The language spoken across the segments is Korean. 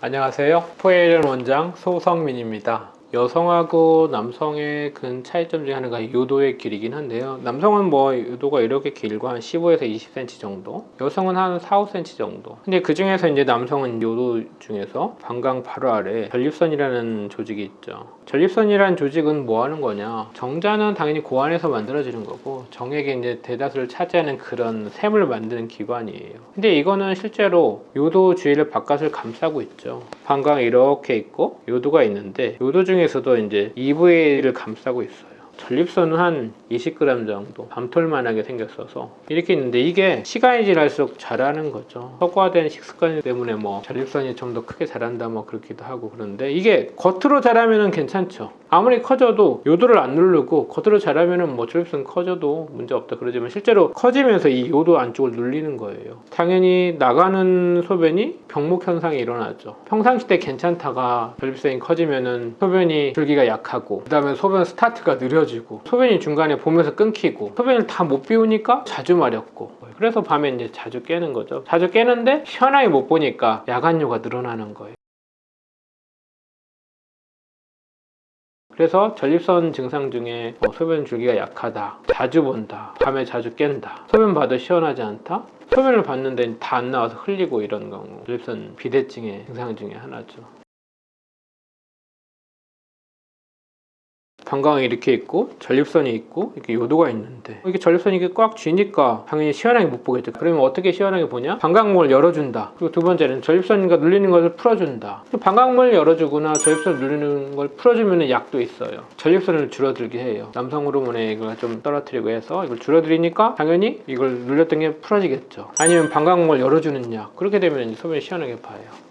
안녕하세요. 포에이런 원장 소성민입니다. 여성하고 남성의 큰 차이점 중에 하나가 요도의 길이긴 한데요. 남성은 뭐 요도가 이렇게 길고 한 15에서 20cm 정도, 여성은 한 4, 5cm 정도. 근데 그 중에서 이제 남성은 요도 중에서 방광 바로 아래 전립선이라는 조직이 있죠. 전립선이라는 조직은 뭐 하는 거냐? 정자는 당연히 고안에서 만들어지는 거고 정액의 이제 대다수를 차지하는 그런 샘을 만드는 기관이에요. 근데 이거는 실제로 요도 주위를 바깥을 감싸고 있죠. 방광이 이렇게 있고 요도가 있는데 요도 중 에서도 이제 EVA를 감싸고 있어요. 전립선은 한 20g 정도 밤톨만하게 생겼어서 이렇게 있는데 이게 시간이 지날수록 자라는 거죠. 흑화된 식습관 때문에 뭐 전립선이 좀 더 크게 자란다 뭐 그렇기도 하고 그런데 이게 겉으로 자라면은 괜찮죠. 아무리 커져도 요도를 안 누르고 겉으로 자라면은 뭐 전립선 커져도 문제 없다 그러지만 실제로 커지면서 이 요도 안쪽을 눌리는 거예요. 당연히 나가는 소변이 병목 현상이 일어나죠. 평상시 때 괜찮다가 전립선이 커지면은 소변이 줄기가 약하고 그 다음에 소변 스타트가 느려 지고 소변이 중간에 보면서 끊기고 소변을 다 못 비우니까 자주 마렵고 그래서 밤에 이제 자주 깨는 거죠. 자주 깨는데 시원하게 못 보니까 야간뇨가 늘어나는 거예요. 그래서 전립선 증상 중에 어, 소변 줄기가 약하다, 자주 본다, 밤에 자주 깬다, 소변 봐도 시원하지 않다, 소변을 봤는데 다 안 나와서 흘리고 이런 경우 전립선 비대증의 증상 중에 하나죠. 방광이 이렇게 있고 전립선이 있고 이렇게 요도가 있는데 이게 전립선이 이렇게 꽉 쥐니까 당연히 시원하게 못 보겠죠. 그러면 어떻게 시원하게 보냐? 방광문을 열어준다. 그리고 두 번째는 전립선과 눌리는 것을 풀어준다. 방광문을 열어주거나 전립선 눌리는 걸 풀어주면 약도 있어요. 전립선을 줄어들게 해요. 남성 호르몬의 이걸 좀 떨어뜨리고 해서 이걸 줄어들이니까 당연히 이걸 눌렸던 게 풀어지겠죠. 아니면 방광문을 열어주는 약. 그렇게 되면 소변이 시원하게 봐요.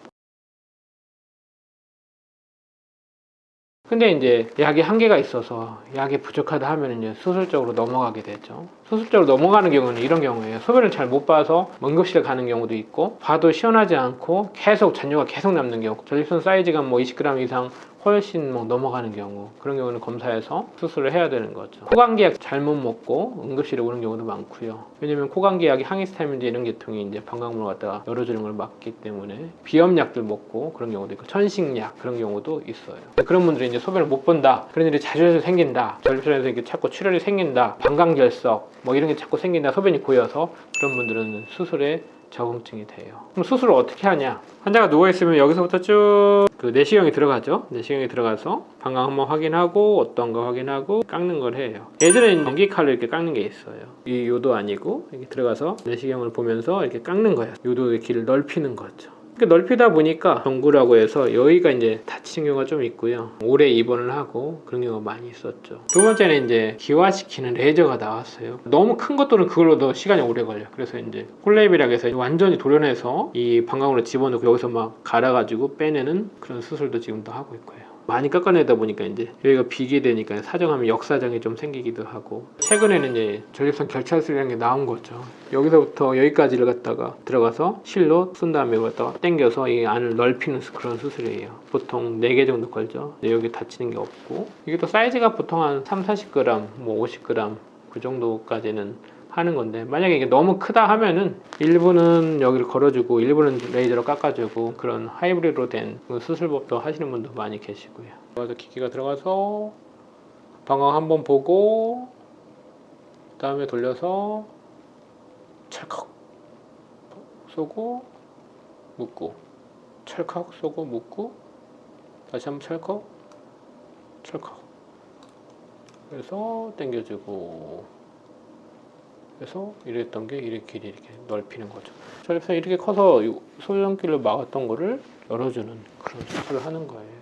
근데 이제 약이 한계가 있어서 약이 부족하다 하면 이제 수술적으로 넘어가게 되죠. 수술적으로 넘어가는 경우는 이런 경우에요. 소변을 잘 못 봐서 응급실에 가는 경우도 있고 봐도 시원하지 않고 계속 잔뇨가 계속 남는 경우 전립선 사이즈가 뭐 20g 이상 훨씬 뭐 넘어가는 경우 그런 경우는 검사해서 수술을 해야 되는 거죠. 코감기약 잘못 먹고 응급실에 오는 경우도 많고요. 왜냐면 코감기약이 항히스타민제 이런 계통이 이제 방광문을 갖다가 열어주는 걸 막기 때문에 비염약들 먹고 그런 경우도 있고 천식약 그런 경우도 있어요. 그런 분들이 이제 소변을 못 본다. 그런 일이 자주 생긴다. 전립선에서 이렇게 자꾸 출혈이 생긴다. 방광결석 뭐 이런 게 자꾸 생긴다. 소변이 고여서 그런 분들은 수술에 적응증이 돼요. 그럼 수술을 어떻게 하냐? 환자가 누워 있으면 여기서부터 쭉 그 내시경이 들어가죠. 내시경이 들어가서 방광 한번 확인하고 어떤 거 확인하고 깎는 걸 해요. 예전에는 전기 칼로 이렇게 깎는 게 있어요. 이 요도 아니고 이렇게 들어가서 내시경을 보면서 이렇게 깎는 거예요. 요도의 길을 넓히는 거죠. 이렇게 넓히다 보니까 전구라고 해서 여기가 이제 다치는 경우가 좀 있고요. 오래 입원을 하고 그런 경우가 많이 있었죠. 두 번째는 이제 기화시키는 레이저가 나왔어요. 너무 큰 것들은 그걸로도 시간이 오래 걸려. 그래서 이제 콜레이비라고 해서 완전히 도려내서 이 방광으로 집어넣고 여기서 막 갈아가지고 빼내는 그런 수술도 지금도 하고 있고요. 많이 깎아내다 보니까 이제 여기가 비게 되니까 사정하면 역사정이 좀 생기기도 하고. 최근에는 이제 전립선 결찰술이라는 게 나온 거죠. 여기서부터 여기까지를 갖다가 들어가서 실로 쓴 다음에 갖다가 당겨서 이 안을 넓히는 수- 그런 수술이에요. 보통 4개 정도 걸죠. 여기 다치는 게 없고. 이게 또 사이즈가 보통 한 3, 40g 뭐 50g 그 정도까지는 하는 건데 만약에 이게 너무 크다 하면은 일부는 여기를 걸어주고 일부는 레이저로 깎아주고 그런 하이브리드로 된 수술법도 하시는 분도 많이 계시고요. 그래서 기기가 들어가서 방광 한번 보고 그 다음에 돌려서 찰컥 쏘고 묶고 찰컥 쏘고 묶고 다시 한번 찰컥 찰컥 그래서 당겨주고 그래서 이랬던 게 이렇게 이렇게 넓히는 거죠. 전립선 이렇게 커서 이 소변길을 막았던 거를 열어주는 그런 수술을 하는 거예요.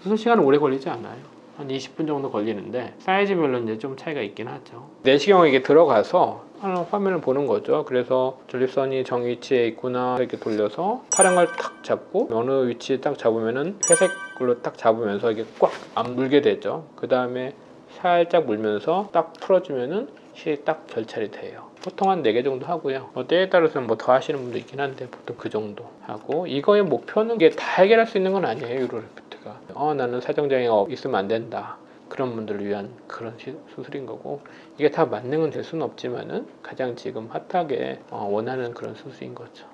수술 시간은 오래 걸리지 않아요. 한 20분 정도 걸리는데 사이즈별로 이제 좀 차이가 있긴 하죠. 내시경에 이게 들어가서 화면을 보는 거죠. 그래서 전립선이 정 위치에 있구나 이렇게 돌려서 걸탁 잡고 어느 위치에 딱 잡으면은 회색으로 딱 잡으면서 이게 꽉 안 물게 되죠. 그 다음에 살짝 물면서 딱 풀어주면은 실이 딱 결찰이 돼요. 보통 한 4개 정도 하고요. 뭐 때에 따라서는 뭐 더 하시는 분도 있긴 한데 보통 그 정도 하고 이거의 목표는 이게 다 해결할 수 있는 건 아니에요. 유로리프트가. 어 나는 사정장애가 있으면 안 된다. 그런 분들을 위한 그런 시- 수술인 거고 이게 다 만능은 될 수는 없지만은 가장 지금 핫하게 어, 원하는 그런 수술인 거죠.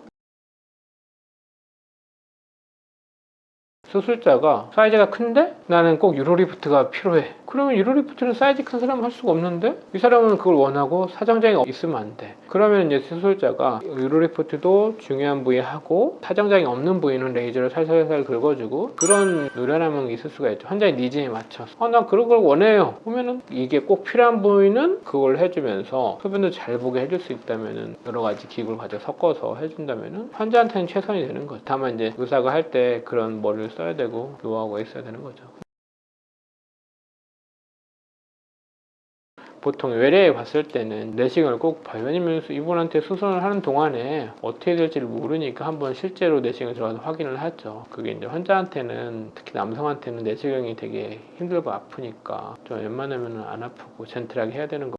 수술자가 사이즈가 큰데 나는 꼭 유로리프트가 필요해. 그러면 유로리프트는 사이즈 큰 사람은 할 수가 없는데 이 사람은 그걸 원하고 사정장이 있으면 안 돼. 그러면 이제 수술자가 유로리프트도 중요한 부위 하고 사정장이 없는 부위는 레이저를 살살살 긁어주고 그런 노련함은 있을 수가 있죠. 환자의 니즈에 맞춰서. 아, 나 그런 걸 원해요. 그러면은 이게 꼭 필요한 부위는 그걸 해주면서 소변도 잘 보게 해줄 수 있다면은 여러 가지 기구를 가져 섞어서 해준다면은 환자한테는 최선이 되는 거죠. 다만 이제 의사가 할 때 그런 머리를 써야 되고 노하우가 있어야 되는 거죠. 보통 외래에 봤을 때는 내시경을 꼭 봐요. 왜냐면 이분한테 수술을 하는 동안에 어떻게 될지를 모르니까 한번 실제로 내시경에 들어가서 확인을 하죠. 그게 이제 환자한테는 특히 남성한테는 내시경이 되게 힘들고 아프니까 좀 웬만하면 안 아프고 젠틀하게 해야 되는 거.